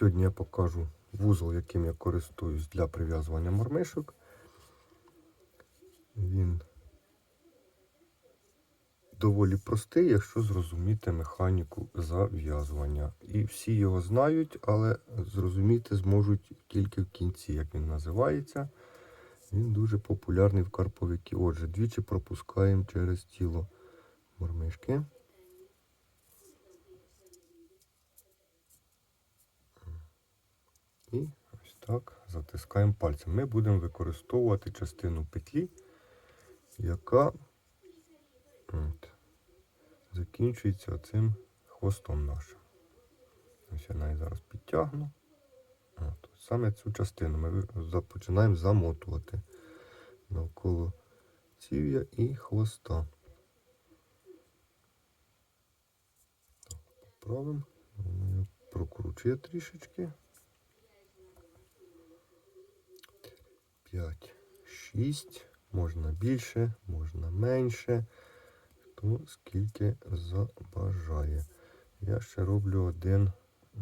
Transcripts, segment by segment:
Сьогодні я покажу вузол, яким я користуюсь для прив'язування мормишок. Він доволі простий, якщо зрозуміти механіку зав'язування. І всі його знають, але зрозуміти зможуть тільки в кінці, як він називається. Він дуже популярний в карповики. Отже, двічі пропускаємо через тіло мормишки. І ось так затискаємо пальцем. Ми будемо використовувати частину петлі, яка от, закінчується цим хвостом нашим. Ось я навіть зараз підтягну. От, саме цю частину ми починаємо замотувати навколо ців'я і хвоста. Так, поправимо. Прокручує трішечки. 5, 6, можна більше, можна менше, хто скільки забажає. Я ще роблю один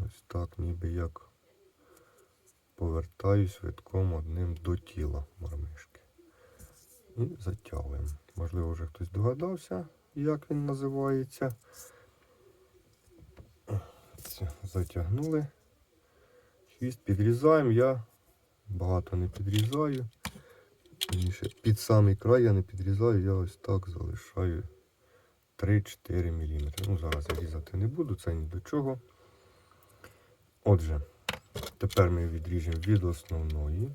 ось так, ніби як повертаюсь витком одним до тіла мормишки. І затягуємо. Можливо, вже хтось догадався, як він називається. Затягнули. Хвіст підрізаємо. Я багато не підрізаю. Під самий край я не підрізаю, я ось так залишаю 3-4 мм. Ну, зараз я різати не буду, це ні до чого. Отже, тепер ми відріжемо від основної.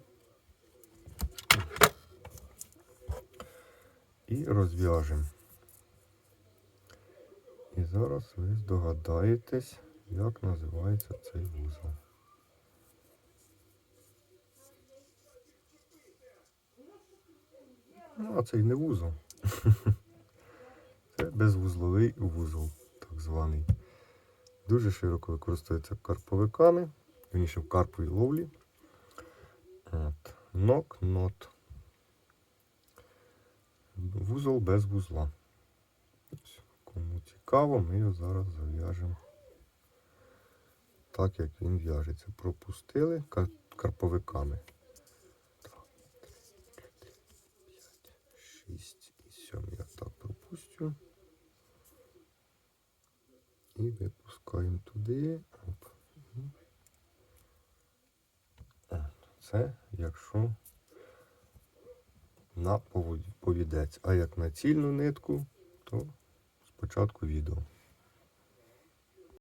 І розв'яжемо. І зараз ви здогадаєтесь, як називається цей вузол. Ну, а це й не вузол. Це безвузловий вузол, так званий. Дуже широко використовується карповиками, вірніше в карповій ловлі. От. Нок, нот. Вузол без вузла. Кому цікаво, ми його зараз зав'яжемо так, як він в'яжеться. Пропустили карповиками. 6 і 7 я так пропустю. І випускаємо туди. Оп. Це якщо на повідець. А як на цільну нитку, то спочатку відео.